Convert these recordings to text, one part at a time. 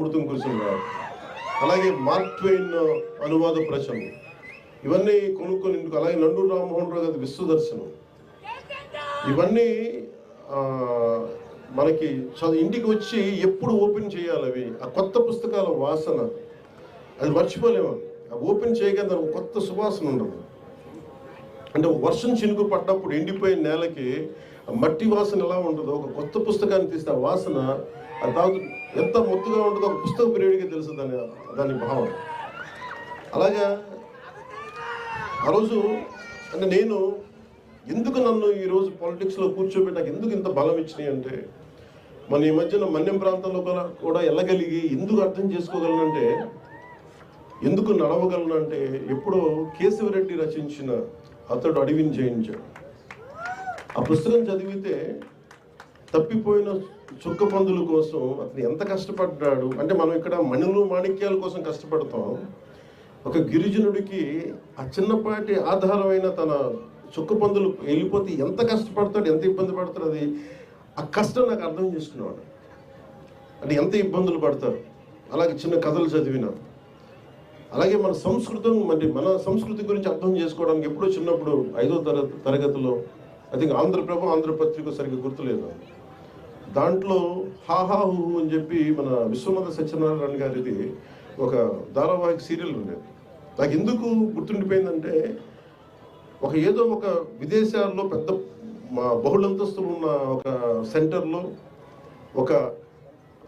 అమృతం కూర్చున్నారు అలాగే Mark Twain అనువాద ప్రచనం ఇవన్నీ కొనుక్కొని ఇంటికి అలాగే నండూరు రామ్మోహన్ రావు గారి విశ్వదర్శనం. ఇవన్నీ మనకి ఇంటికి వచ్చి ఎప్పుడు ఓపెన్ చేయాలి అవి? ఆ కొత్త పుస్తకాల వాసన. అది మర్చిపోలేము అది. ఓపెన్ చేయగా దానికి కొత్త సువాసన ఉండదు. అంటే వర్షం చినుకు పడ్డప్పుడు ఎండిపోయిన నేలకి మట్టి వాసన ఎలా ఉంటుందో ఒక కొత్త పుస్తకాన్ని తీస్తే వాసన అది తాగు ఎంత మొత్తుగా ఉంటుందో ఒక పుస్తక ప్రియుడికి తెలుసు దాని దాని భావం. అలాగా ఆ రోజు అంటే నేను ఎందుకు నన్ను ఈరోజు పాలిటిక్స్లో కూర్చోబెట్టి నాకు ఎందుకు ఇంత బలం ఇచ్చినాయి అంటే మన ఈ మధ్యన మన్యం ప్రాంతంలో కూడా కూడా వెళ్ళగలిగి ఎందుకు అర్థం చేసుకోగలనంటే ఎందుకు నడవగలనంటే ఎప్పుడో కేశవరెడ్డి రచించిన అతడు అడవిని జయించాడు. ఆ పుస్తకం చదివితే తప్పిపోయిన చుక్క పందుల కోసం అతను ఎంత కష్టపడ్డాడు? అంటే మనం ఇక్కడ మణులు మాణిక్యాల కోసం కష్టపడతాం. ఒక గిరిజనుడికి ఆ చిన్నపాటి ఆధారమైన తన చుక్క పందులు వెళ్ళిపోతే ఎంత కష్టపడతాడు ఎంత ఇబ్బంది పడతాడు అది? ఆ కష్టం నాకు అర్థం చేసుకునేవాడు. అంటే ఎంత ఇబ్బందులు పడతారు? అలాగే చిన్న కథలు చదివిన. అలాగే మన సంస్కృతం అంటే మన సంస్కృతి గురించి అర్థం చేసుకోవడానికి ఎప్పుడో చిన్నప్పుడు ఐదో తరగతి తరగతిలో ఐ థింక్ ఆంధ్రప్రభ ఆంధ్రపత్రిక సరిగ్గా గుర్తులేదు. దాంట్లో హాహా హూ అని చెప్పి మన విశ్వనాథ సత్యనారాయణ గారిది ఒక ధారావాహిక సీరియల్ ఉండేది నాకు ఎందుకు గుర్తుండిపోయిందంటే ఒక ఏదో ఒక విదేశాల్లో పెద్ద మా బహుళంతస్తులు ఉన్న ఒక సెంటర్లో ఒక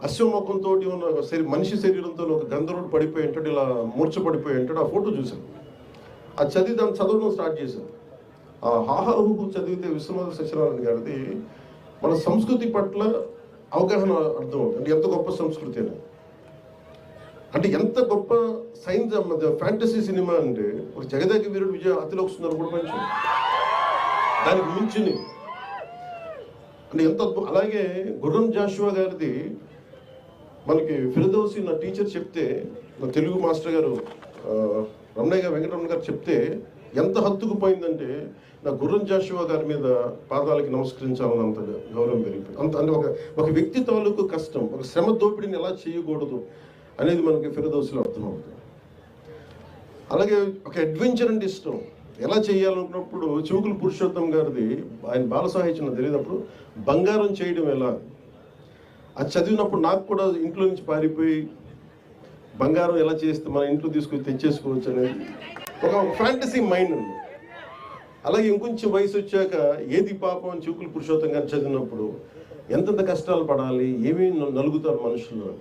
అశ్వముఖంతో ఉన్న ఒక శరీ మనిషి శరీరంతో ఒక గంధర్వుడు పడిపోయి ఉంటాడు ఇలా మూర్చ పడిపోయి ఉంటాడు ఆ ఫోటో చూశాను. అది చదివి దాన్ని చదవడం స్టార్ట్ చేశాను. ఆ చదివితే విశ్వనాథ సత్యనారాయణ గారిది మన సంస్కృతి పట్ల అవగాహన అర్థం అవుతుంది. అంటే ఎంత గొప్ప సంస్కృతి అని అంటే ఎంత గొప్ప సైన్స్ ఫ్యాంటసీ సినిమా అంటే ఒక జగదేక వీరుడు విజయ అతిలోక సుందర కూడా మంచి. దానికి మించింది. అంటే ఎంత అద్భుతం. అలాగే గుర్రం జాషువా గారిది మనకి ఫిరదోసి నా టీచర్ చెప్తే నా తెలుగు మాస్టర్ గారు రమణయ్య గారు వెంకటరమణ గారు చెప్తే ఎంత హత్తుకుపోయిందంటే నా గుర్రం జాషువా గారి మీద పాదాలకి నమస్కరించాలని అంత గౌరవం పెరిగిపోయింది. అంత అంటే ఒక ఒక వ్యక్తి తాలూకు కష్టం ఒక శ్రమ దోపిడీని ఎలా చేయకూడదు అనేది మనకి ఫిరదోసులో అర్థమవుతుంది. అలాగే ఒక అడ్వెంచర్ అంటే ఇష్టం. ఎలా చేయాలనుకున్నప్పుడు చివుకులు పురుషోత్తం గారిది ఆయన బాల సాహిత్యం తెలియనప్పుడు బంగారం చేయడం ఎలా? అది చదివినప్పుడు నాకు కూడా ఇంట్లో నుంచి పారిపోయి బంగారం ఎలా చేస్తే మన ఇంట్లో తీసుకొని తెచ్చేసుకోవచ్చు అనేది ఒక ఫ్యాంటసీ మైండ్ ఉంది. అలాగే ఇంకొంచెం వయసు వచ్చాక ఏది పాపం అని చివుకులు పురుషోత్తం గారు చదివినప్పుడు ఎంతెంత కష్టాలు పడాలి ఏమేమి నలుగుతారు మనుషులు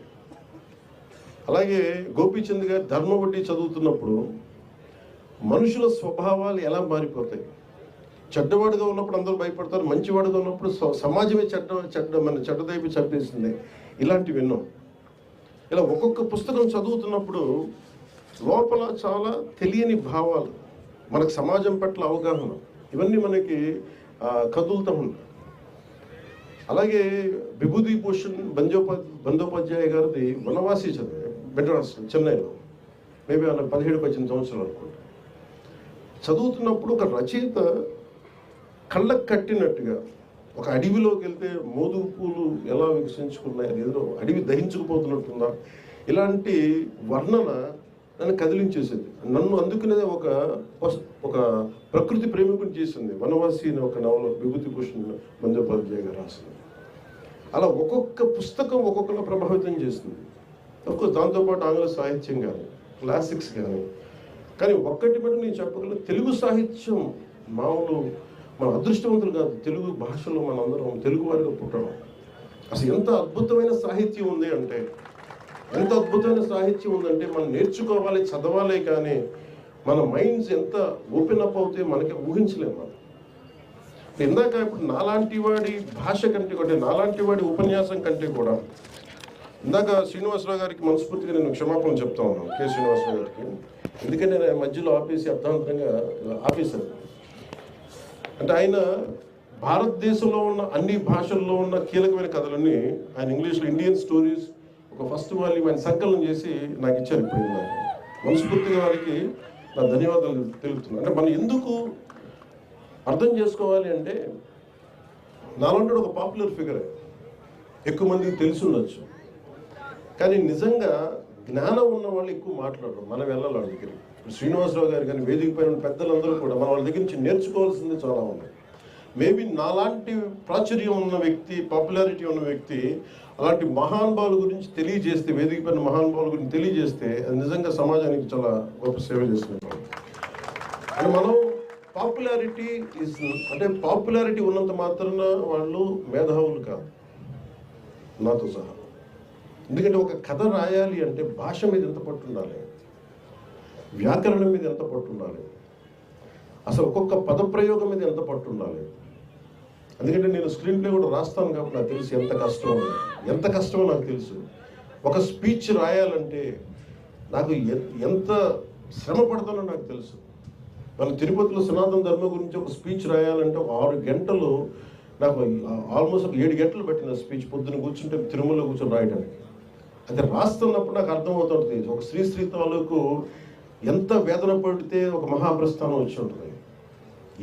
అలాగే గోపీచంద్ గారు ధర్మవడ్డీ చదువుతున్నప్పుడు మనుషుల స్వభావాలు ఎలా మారిపోతాయి? చెడ్డవాడుగా ఉన్నప్పుడు అందరూ భయపడతారు మంచివాడుగా ఉన్నప్పుడు స- సమాజమే చెడ్డ చెడ్డ మన చెడ్డదైపు చంపేసింది. ఇలాంటివి విన్నాం ఇలా ఒక్కొక్క పుస్తకం చదువుతున్నప్పుడు లోపల చాలా తెలియని భావాలు. మనకు సమాజం పట్ల అవగాహన ఇవన్నీ మనకి కదులుతూ ఉంటాయి అలాగే విభూతి భూషణ్ బందోపా బందోపాధ్యాయ గారిది వనవాసి చదివే మెడ్రాస్ చెన్నైలో. మేబీ అలా పదిహేడు పద్దెనిమిది సంవత్సరాలు అనుకుంటా. చదువుతున్నప్పుడు ఒక రచయిత కళ్ళకు కట్టినట్టుగా ఒక అడవిలోకి వెళ్తే మోదుగు పూలు ఎలా వికసించుకున్నాయి అది అడవి దహించుకుపోతున్నట్టుందా? ఇలాంటి వర్ణన నన్ను కదిలించేసేది. నన్ను అందుకునేది ఒక ఒక ప్రకృతి ప్రేమికుని చేసింది. వనవాసి అనే ఒక నవల విభూతి భూషణ్ బందోపాధ్యాయ గారు రాసింది. అలా ఒక్కొక్క పుస్తకం ఒక్కొక్కలా ప్రభావితం చేసింది ఒక్కొక్క దాంతోపాటు ఆంగ్ల సాహిత్యం కానీ క్లాసిక్స్ కానీ కానీ ఒక్కటి బట్టి నేను చెప్పగలను తెలుగు సాహిత్యం మామూలు మన అదృష్టవంతులు కాదు. తెలుగు భాషలో మనందరం తెలుగు వారిగా పుట్టడం. అసలు ఎంత అద్భుతమైన సాహిత్యం ఉంది అంటే ఎంత అద్భుతమైన సాహిత్యం ఉందంటే మనం నేర్చుకోవాలి చదవాలి కానీ మన మైండ్స్ ఎంత ఓపెన్ అప్ అవుతాయి మనకి ఊహించలేము మనం. ఇందాక ఇప్పుడు నాలాంటి వాడి భాష కంటే కూడా నాలాంటి వాడి ఉపన్యాసం కంటే కూడా ఇందాక శ్రీనివాసరావు గారికి మనస్ఫూర్తిగా నేను క్షమాపణ చెప్తా ఉన్నాను కె శ్రీనివాసరావు గారికి. ఎందుకంటే నేను మధ్యలో ఆపేసి అర్థవంతంగా ఆపేశాను. అంటే ఆయన భారతదేశంలో ఉన్న అన్ని భాషల్లో ఉన్న కీలకమైన కథలన్నీ ఆయన ఇంగ్లీష్లో ఇండియన్ స్టోరీస్ ఒక ఫస్ట్ వాల్యూమ్ ఆయన సంకలనం చేసి నాకు ఇచ్చారు ఇప్పుడు మనస్ఫూర్తిగా వారికి నా ధన్యవాదాలు తెలుపుతున్నాను. అంటే మనం ఎందుకు అర్థం చేసుకోవాలి అంటే నాలంటే ఒక పాపులర్ ఫిగర్ ఎక్కువ మందికి తెలిసి ఉండొచ్చు. కానీ నిజంగా జ్ఞానం ఉన్న వాళ్ళు ఎక్కువ మాట్లాడరు. మనం వెళ్ళాలి వాళ్ళ దగ్గరికి. ఇప్పుడు శ్రీనివాసరావు గారు కానీ వేదిక పైన పెద్దలందరూ కూడా మన వాళ్ళ దగ్గర నుంచి నేర్చుకోవాల్సింది చాలా ఉంది. మేబీ నాలాంటి ప్రాచుర్యం ఉన్న వ్యక్తి పాపులారిటీ ఉన్న వ్యక్తి అలాంటి మహానుభావుల గురించి తెలియజేస్తే వేదిక పైన మహానుభావుల గురించి తెలియజేస్తే అది నిజంగా సమాజానికి చాలా గొప్ప సేవ చేస్తున్నారు అంటే మనం పాపులారిటీ ఇస్ అంటే పాపులారిటీ ఉన్నంత మాత్రాన వాళ్ళు మేధావులు కాదు. నాతో సహా. ఎందుకంటే ఒక కథ రాయాలి అంటే భాష మీద ఎంత పట్టు ఉండాలి? వ్యాకరణం మీద ఎంత పట్టు ఉండాలి? అసలు ఒక్కొక్క పదప్రయోగం మీద ఎంత పట్టు ఉండాలి? ఎందుకంటే నేను స్క్రీన్ ప్లే కూడా రాస్తాను కాబట్టి నాకు తెలుసు ఎంత కష్టమో ఎంత కష్టమో నాకు తెలుసు. ఒక స్పీచ్ రాయాలంటే నాకు ఎంత శ్రమ పడతానో నాకు తెలుసు. మన తిరుపతిలో సనాతన ధర్మం గురించి ఒక స్పీచ్ రాయాలంటే ఒక ఆరు గంటలు నాకు ఆల్మోస్ట్ ఒక ఏడు గంటలు పెట్టిన స్పీచ్ పొద్దున కూర్చుంటే తిరుమలలో కూర్చొని రాయడానికి అది రాస్తున్నప్పుడు నాకు అర్థమవుతుంటుంది. ఒక శ్రీ శ్రీ తాలూకు ఎంత వేదన పడితే ఒక మహాప్రస్థానం వచ్చి ఉంటుంది.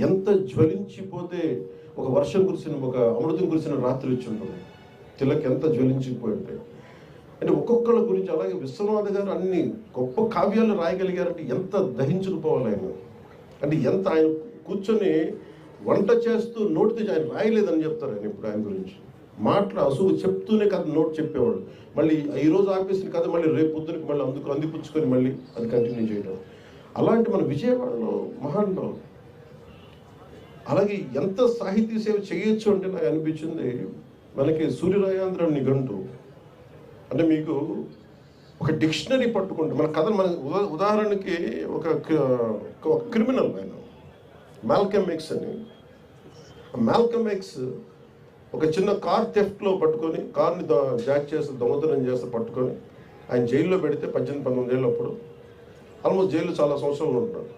ఎంత జ్వలించిపోతే ఒక వర్షం కురిసిన ఒక అమృతం కురిసిన రాత్రి వచ్చి ఉంటుంది. తిలక్ ఎంత జ్వలించిపోయి ఉంటాయి అంటే ఒక్కొక్కళ్ళ గురించి అలాగే విశ్వనాథ్ గారు అన్ని గొప్ప కావ్యాలు రాయగలిగారంటే ఎంత దహించుకుపోవాలి ఆయన అంటే ఎంత ఆయన కూర్చొని వంట చేస్తూ నోటితో ఆయన రాయలేదని చెప్తారు ఆయన ఇప్పుడు ఆయన గురించి. మాటలు అసలు చెప్తూనే కథ నోట్ చెప్పేవాడు మళ్ళీ ఈ రోజు ఆపేసిన కథ మళ్ళీ రేపు పొద్దునకి మళ్ళీ అందుకు అందిపుచ్చుకొని మళ్ళీ అది కంటిన్యూ చేయడం అలాంటి మన విజయవాడలో మహానుభావులు అలాగే ఎంత సాహిత్య సేవ చేయొచ్చు అంటే నాకు అనిపించింది మనకి సూర్యరాయాంధ్ర నిఘంటు. అంటే మీకు ఒక డిక్షనరీ పట్టుకుంటే మన కథ మన ఉదాహరణకి ఒక క్రిమినల్ ఆయన మాల్కమ్ ఎక్స్ అని. మాల్కమ్ ఎక్స్ ఒక చిన్న కార్ థెఫ్ట్లో పట్టుకొని కార్ని ద- జాక్ చేసి దొంగతనం చేస్తే పట్టుకొని ఆయన జైల్లో పెడితే పద్దెనిమిది పంతొమ్మిది ఏళ్ళు అప్పుడు ఆల్మోస్ట్ జైల్లో చాలా సంవత్సరాలు ఉంటాడు.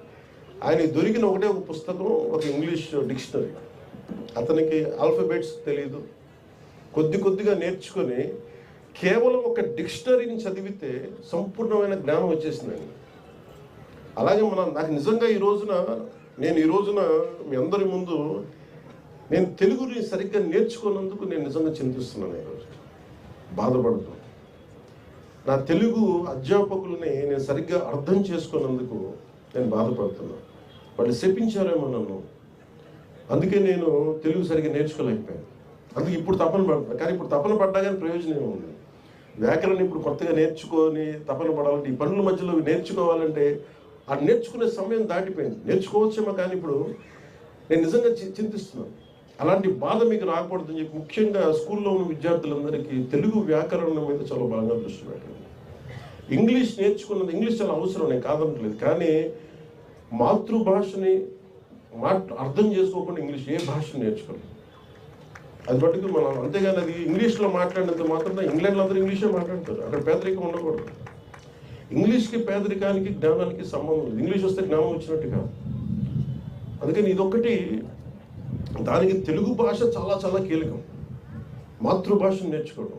ఆయన దొరికిన ఒకటే ఒక పుస్తకం ఒక ఇంగ్లీష్ డిక్షనరీ. అతనికి ఆల్ఫబెట్స్ తెలియదు కొద్ది కొద్దిగా నేర్చుకొని కేవలం ఒక డిక్షనరీని చదివితే సంపూర్ణమైన జ్ఞానం వచ్చేసింది అలాగే మన నాకు నిజంగా ఈ రోజున నేను ఈ రోజున మీ అందరి ముందు నేను తెలుగుని సరిగ్గా నేర్చుకున్నందుకు నేను నిజంగా చింతిస్తున్నాను ఈరోజు బాధపడుతూ నా తెలుగు అధ్యాపకులని నేను సరిగ్గా అర్థం చేసుకున్నందుకు నేను బాధపడుతున్నాను వాళ్ళు శపించారేమో నన్ను. అందుకే నేను తెలుగు సరిగ్గా నేర్చుకోలేకపోయాను. అందుకే ఇప్పుడు తపన పడ కానీ ఇప్పుడు తపన పడ్డా కానీ ప్రయోజనం ఏముంది వ్యాకరణం ఇప్పుడు కొత్తగా నేర్చుకొని తపన పడాలంటే ఈ పనుల మధ్యలో నేర్చుకోవాలంటే ఆ నేర్చుకునే సమయం దాటిపోయింది. నేర్చుకోవచ్చేమో కానీ ఇప్పుడు నేను నిజంగా చింతిస్తున్నాను. అలాంటి బాధ మీకు రాకూడదని చెప్పి ముఖ్యంగా స్కూల్లో ఉన్న విద్యార్థులందరికీ తెలుగు వ్యాకరణం మీద చాలా బలంగా దృష్టి పెట్టండి. ఇంగ్లీష్ నేర్చుకున్నది ఇంగ్లీష్ చాలా అవసరం నేను కాదనట్లేదు. కానీ మాతృభాషని మాట్ అర్థం చేసుకోకుండా ఇంగ్లీష్ ఏ భాషను నేర్చుకోలేదు. అది బట్టి మనం అంతేగాని అది ఇంగ్లీష్లో మాట్లాడినంత మాత్రం ఇంగ్లాండ్లో అందరూ ఇంగ్లీషే మాట్లాడతారు. అక్కడ పేదరికం ఉండకూడదు. ఇంగ్లీష్కి పేదరికానికి జ్ఞానానికి సంబంధం లేదు. ఇంగ్లీష్ వస్తే జ్ఞానం వచ్చినట్టు కాదు. అందుకని ఇదొక్కటి దానికి తెలుగు భాష చాలా చాలా కీలకం. మాతృభాషను నేర్చుకోవడం.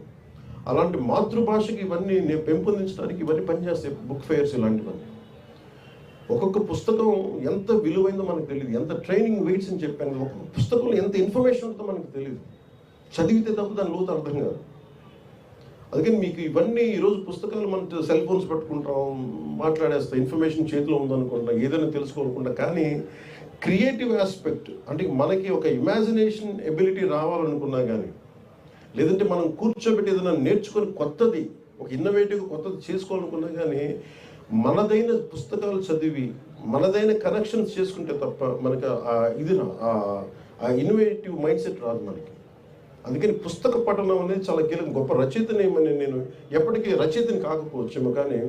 అలాంటి మాతృభాషకి ఇవన్నీ నేను పెంపొందించడానికి ఇవన్నీ పనిచేస్తాయి బుక్ ఫెయిర్స్ ఇలాంటివన్నీ. ఒక్కొక్క పుస్తకం ఎంత విలువైందో మనకు తెలియదు ఎంత ట్రైనింగ్ వెయిట్స్ అని చెప్పాను. ఒక్కొక్క పుస్తకంలో ఎంత ఇన్ఫర్మేషన్ ఉంటుందో మనకు తెలియదు చదివితే తప్ప దాని లోతు అర్థం కాదు. అందుకని మీకు ఇవన్నీ ఈరోజు పుస్తకాలు మన సెల్ ఫోన్స్ పట్టుకుంటాం మాట్లాడేస్తాం ఇన్ఫర్మేషన్ చేతిలో ఉందనుకుంటాం ఏదైనా తెలుసుకోనుకుంటా కానీ క్రియేటివ్ ఆస్పెక్ట్ అంటే మనకి ఒక ఇమాజినేషన్ ఎబిలిటీ రావాలనుకున్నా కానీ లేదంటే మనం కూర్చోబెట్టి ఏదైనా నేర్చుకొని కొత్తది ఒక ఇన్నోవేటివ్ కొత్తది చేసుకోవాలనుకున్నా కానీ మనదైన పుస్తకాలు చదివి మనదైన కనెక్షన్స్ చేసుకుంటే తప్ప మనకి ఆ ఇది ఆ- ఆ ఇన్నోవేటివ్ మైండ్ సెట్ రాదు మనకి. అందుకని పుస్తక పఠనం అనేది చాలా కీలకం. గొప్ప రచయితనేమని నేను ఎప్పటికీ రచయితని కాకపోవచ్చేమో కానీ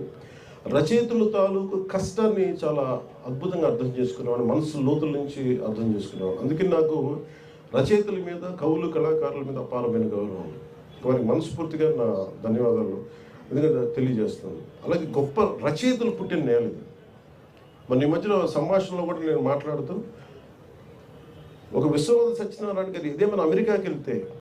రచయితల తాలూకు కష్టాన్ని చాలా అద్భుతంగా అర్థం చేసుకునేవాడు మనసు లోతుల నుంచి అర్థం చేసుకునేవాడు అందుకని నాకు రచయితల మీద కవులు కళాకారుల మీద అపారమైన గౌరవం. ఉంది. వారికి మనస్ఫూర్తిగా నా ధన్యవాదాలు. ఎందుకంటే తెలియజేస్తున్నాను అలాగే గొప్ప రచయితలు పుట్టిన నేల ఇది. మరి ఈ మధ్యలో సంభాషణలో కూడా నేను మాట్లాడుతూ ఒక విశ్వనాథ సత్యనారాయణ గారు ఇదే మన అమెరికాకి వెళ్తే